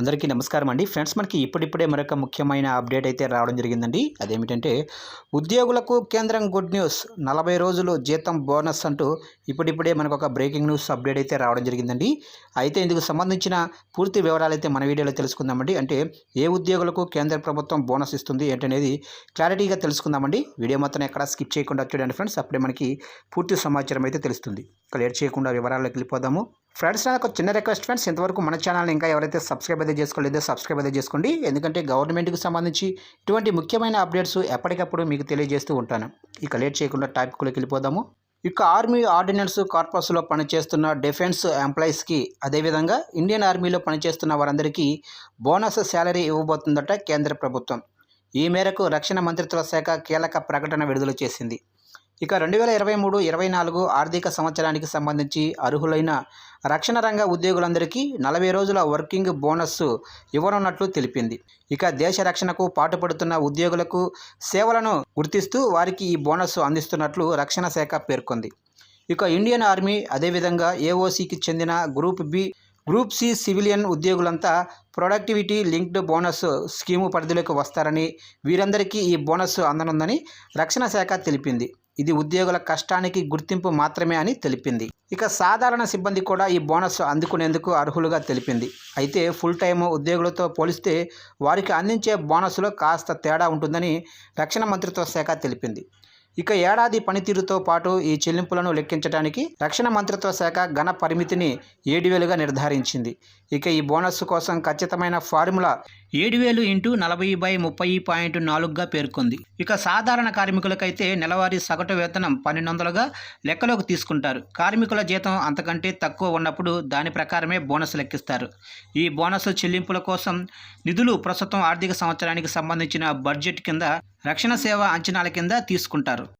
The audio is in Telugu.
అందరికీ నమస్కారం అండి. ఫ్రెండ్స్ మనకి ఇప్పుడిప్పుడే మరొక ముఖ్యమైన అప్డేట్ అయితే రావడం జరిగిందండి. అదేమిటంటే ఉద్యోగులకు కేంద్రం గుడ్ న్యూస్. నలభై రోజులు జీతం బోనస్ అంటూ ఇప్పుడిప్పుడే మనకు ఒక బ్రేకింగ్ న్యూస్ అప్డేట్ అయితే రావడం జరిగిందండి. అయితే ఇందుకు సంబంధించిన పూర్తి వివరాలు అయితే మన వీడియోలో తెలుసుకుందామండి. అంటే ఏ ఉద్యోగులకు కేంద్ర ప్రభుత్వం బోనస్ ఇస్తుంది ఏంటనేది క్లారిటీగా తెలుసుకుందామండి. వీడియో మొత్తం ఎక్కడ స్కిప్ చేయకుండా చూడండి ఫ్రెండ్స్. అప్పుడే మనకి పూర్తి సమాచారం అయితే తెలుస్తుంది. ఇక లేట్ చేయకుండా వివరాల్లోకి వెళ్ళిపోదాము. ఫ్రెండ్స్ నాకు చిన్న రిక్వెస్ట్ ఫ్రెండ్స్ ఇంతవరకు మన ఛానల్ ఇంకా ఎవరైతే సబ్స్క్రైబ్ అయితే చేసుకోలేదో సబ్స్క్రైబ్ అయితే చేసుకోండి. ఎందుకంటే గవర్నమెంట్కి సంబంధించి ఇటువంటి ముఖ్యమైన అప్డేట్స్ ఎప్పటికప్పుడు మీకు తెలియజేస్తూ ఉంటాను. ఇక లేట్ చేయకుండా టాపిక్లోకి వెళ్ళిపోదాము. ఇక ఆర్మీ ఆర్డినెన్స్ కార్పస్లో పనిచేస్తున్న డిఫెన్స్ ఎంప్లాయీస్కి అదేవిధంగా ఇండియన్ ఆర్మీలో పనిచేస్తున్న వారందరికీ బోనస్ శాలరీ ఇవ్వబోతుందట కేంద్ర ప్రభుత్వం. ఈ మేరకు రక్షణ మంత్రిత్వ శాఖ కీలక ప్రకటన విడుదల చేసింది. ఇక రెండు వేల ఇరవై మూడు ఇరవై నాలుగు ఆర్థిక సంవత్సరానికి సంబంధించి అర్హులైన రక్షణ రంగ ఉద్యోగులందరికీ నలభై రోజుల వర్కింగ్ బోనస్ ఇవ్వనున్నట్లు తెలిపింది. ఇక దేశ రక్షణకు పాటుపడుతున్న ఉద్యోగులకు సేవలను గుర్తిస్తూ వారికి ఈ బోనస్ అందిస్తున్నట్లు రక్షణ శాఖ పేర్కొంది. ఇక ఇండియన్ ఆర్మీ అదేవిధంగా ఏఓసికి చెందిన group B group C civilian ఉద్యోగులంతా productivity linked bonus scheme పరిధిలోకి వస్తారని వీరందరికీ ఈ బోనస్ అందనుందని రక్షణ శాఖ తెలిపింది. ఇది ఉద్యోగుల కష్టానికి గుర్తింపు మాత్రమే అని తెలిపింది. ఇక సాధారణ సిబ్బంది కూడా ఈ బోనస్ అందుకునేందుకు అర్హులుగా తెలిపింది. అయితే ఫుల్ టైమ్ ఉద్యోగులతో పోలిస్తే వారికి అందించే బోనస్లో కాస్త తేడా ఉంటుందని రక్షణ మంత్రిత్వ శాఖ తెలిపింది. ఇక ఏడాది పనితీరుతో పాటు ఈ చెల్లింపులను లెక్కించడానికి రక్షణ మంత్రిత్వ శాఖ ఘన పరిమితిని ఏడు వేలుగా నిర్ధారించింది. ఇక ఈ బోనస్ కోసం ఖచ్చితమైన ఫార్ములా ఏడు వేలు ఇంటూ నలభై బై ముప్పై పాయింట్ నాలుగుగా పేర్కొంది. ఇక సాధారణ కార్మికులకైతే నెలవారీ సగటు వేతనం పన్నెండు వందలుగా లెక్కలోకి తీసుకుంటారు. కార్మికుల జీతం అంతకంటే తక్కువ ఉన్నప్పుడు దాని ప్రకారమే బోనస్ లెక్కిస్తారు. ఈ బోనస్ చెల్లింపుల కోసం నిధులు ప్రస్తుతం ఆర్థిక సంవత్సరానికి సంబంధించిన బడ్జెట్ కింద రక్షణ సేవ అంచనాల కింద తీసుకుంటారు.